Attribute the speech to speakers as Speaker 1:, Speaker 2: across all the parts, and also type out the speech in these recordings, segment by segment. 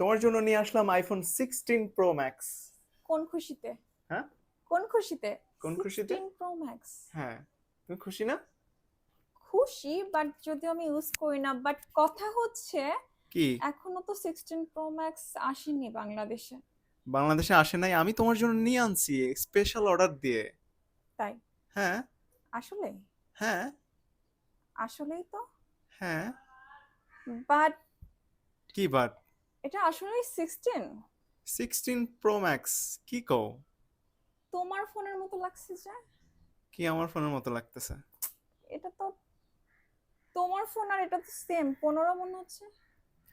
Speaker 1: তোমার জন্য নিয়ে আসলাম আইফোন সিক্সটিন প্রো ম্যাক্স
Speaker 2: কোন খুশিতে?
Speaker 1: হ্যাঁ?
Speaker 2: কোন খুশিতে?
Speaker 1: কোন খুশিতে?
Speaker 2: 16 প্রো ম্যাক্স
Speaker 1: হ্যাঁ। তুমি খুশি না?
Speaker 2: খুশি বাট যদিও আমি ইউজ করি না বাট কথা হচ্ছে
Speaker 1: কি?
Speaker 2: এখনও তো সিক্সটিন প্রো ম্যাক্স আসেনি বাংলাদেশে।
Speaker 1: বাংলাদেশে আসে নাই আমি তোমার জন্য নিয়ে আনছি স্পেশাল অর্ডার দিয়ে।
Speaker 2: তাই?
Speaker 1: হ্যাঁ।
Speaker 2: আসলে?
Speaker 1: হ্যাঁ।
Speaker 2: আসলেই তো?
Speaker 1: হ্যাঁ।
Speaker 2: বাট
Speaker 1: কি বাট
Speaker 2: এটা আসলে সিক্সটিন
Speaker 1: সিক্সটিন প্রো ম্যাক্স কি কও?
Speaker 2: তোমার ফোনের মতো লাগছে যে।
Speaker 1: কি আমার ফোনের মতো লাগতেছে?
Speaker 2: এটা তো তোমার ফোন আর এটা তো সেম পনেরো মনে হচ্ছে।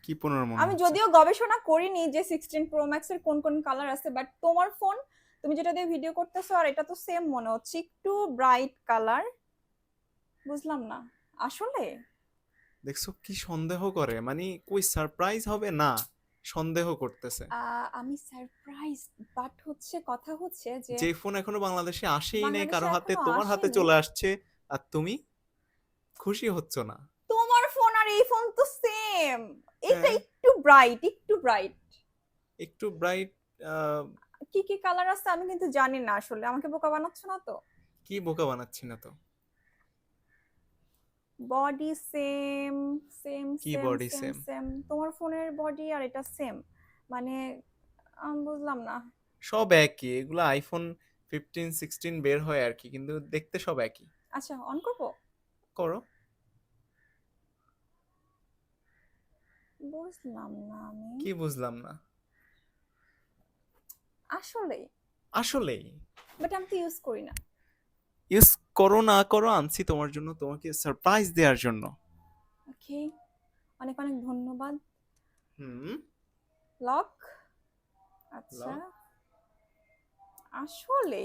Speaker 1: কি পনেরো মনে
Speaker 2: আমি যদিও গবেষণা করিনি যে সিক্সটিন প্রো ম্যাক্স এর কোন কোন কালার আছে বাট তোমার ফোন তুমি যেটা দিয়ে ভিডিও করতেছো আর এটা তো সেম মনে হচ্ছে একটু ব্রাইট কালার বুঝলাম না আসলে?
Speaker 1: দেখছ কি সন্দেহ করে মানে কই সারপ্রাইজ হবে না। সন্দেহ করতেছে।
Speaker 2: আমি সারপ্রাইজ বাট হচ্ছে কথা হচ্ছে যে
Speaker 1: যে ফোন এখনও বাংলাদেশে আসেই নাই
Speaker 2: কারও
Speaker 1: হাতে তোমার হাতে চলে আসছে আর তুমি খুশি হচ্ছ না।
Speaker 2: তোমার ফোন আর এই ফোন তো সেম এটা
Speaker 1: হ্যাঁ।
Speaker 2: একটু ব্রাইট একটু ব্রাইট
Speaker 1: একটু ব্রাইট
Speaker 2: কি কি কালার আছে আমি কিন্তু জানি না আসলে। আমাকে বোকা বানাচ্ছ না তো?
Speaker 1: কি বোকা বানাচ্ছি না তো?
Speaker 2: বডি সেম সেম
Speaker 1: কি body
Speaker 2: সেম সেম তোমার ফোনের বডি আর এটা সেম মানে আমি বুঝলাম না।
Speaker 1: সব একই। এগুলো আইফোন ফিফটিন সিক্সটিন বের হয় আর কি কিন্তু দেখতে সব একই।
Speaker 2: আচ্ছা অন করব?
Speaker 1: করো।
Speaker 2: বুঝলাম না আমি।
Speaker 1: কি বুঝলাম না?
Speaker 2: আসলে
Speaker 1: আসলেই।
Speaker 2: বাট আমি তো ইউজ করি না।
Speaker 1: ইউজ করো না করো আনছি তোমার জন্য তোমাকে সারপ্রাইজ দেওয়ার জন্য।
Speaker 2: ওকে অনেক অনেক ধন্যবাদ।
Speaker 1: হুম।
Speaker 2: লক আচ্ছা। আসলে?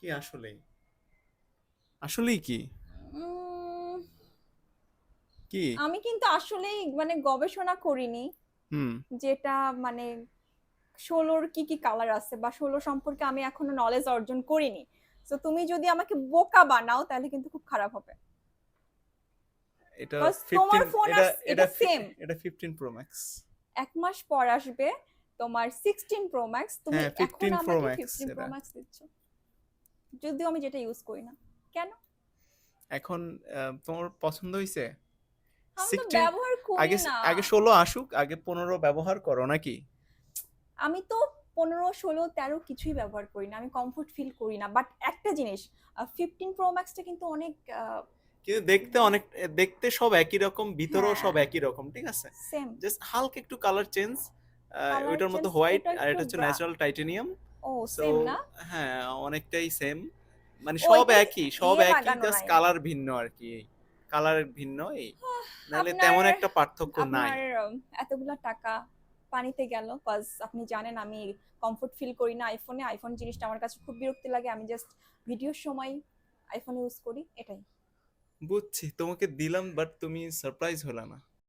Speaker 1: কি আসলেই আসলেই কি? কি?
Speaker 2: আমি কিন্তু আসলেই মানে গবেষণা করিনি।
Speaker 1: হুম।
Speaker 2: যেটা মানে ষোলোর কি কি কালার আছে বা ষোলো সম্পর্কে আমি এখনও নলেজ অর্জন করিনি। তো তুমি যদি আমাকে বোকা বানাও তাহলে কিন্তু খুব খারাপ হবে।
Speaker 1: এটা
Speaker 2: তোমার
Speaker 1: 15
Speaker 2: phone
Speaker 1: এটা
Speaker 2: আর
Speaker 1: এটা
Speaker 2: এটা same।
Speaker 1: fif- এটা 15 প্রো ম্যাক্স
Speaker 2: এক মাস পর আসবে তোমার সিক্সটিন প্রো ম্যাক্স তুমি
Speaker 1: হ্যাঁ,
Speaker 2: এখন আমাকে
Speaker 1: Max
Speaker 2: ফিফটিন প্রো ম্যাক্স দিচ্ছ। যদিও আমি যেটা ইউজ করি না। কেন?
Speaker 1: এখন তোমার পছন্দ
Speaker 2: তো ব্যবহার করি না।
Speaker 1: আগে ষোলো আসুক আগে পনেরো ব্যবহার করো নাকি?
Speaker 2: আমি তো পনেরো ষোলো তেরো কিছুই ব্যবহার করি না। আমি কমফোর্ট ফিল করি না। বাট একটা জিনিস ফিফটিন প্রো ম্যাক্সটা কিন্তু অনেক
Speaker 1: কিন্তু দেখতে অনেক দেখতে সব একই রকম ভিতরেও
Speaker 2: হ্যাঁ।
Speaker 1: সব একই রকম ঠিক আছে?
Speaker 2: সেম
Speaker 1: জাস্ট হালকা একটু কালার চেঞ্জ ওইটার
Speaker 2: change,
Speaker 1: হোয়াইট আর এটা হচ্ছে ন্যাচারাল টাইটেনিয়াম
Speaker 2: ও সেম না?
Speaker 1: হ্যাঁ অনেকটাই সেম মানে সব একই সব
Speaker 2: ইয়ে
Speaker 1: একই জাস্ট কালার ভিন্ন আর কি কালার ভিন্ন এই। নাহলে তেমন একটা পার্থক্য নাই।
Speaker 2: এতগুলা টাকা পানিতে গেল কজ আপনি জানেন আমি কমফোর্ট ফিল করি না আইফোনে আইফোন জিনিসটা আমার কাছে খুব বিরক্তি লাগে, আমি জাস্ট ভিডিওর সময় আইফোন ইউজ করি, এটাই।
Speaker 1: বুঝছি, তোমাকে দিলাম বাট তুমি সারপ্রাইজ হলে না।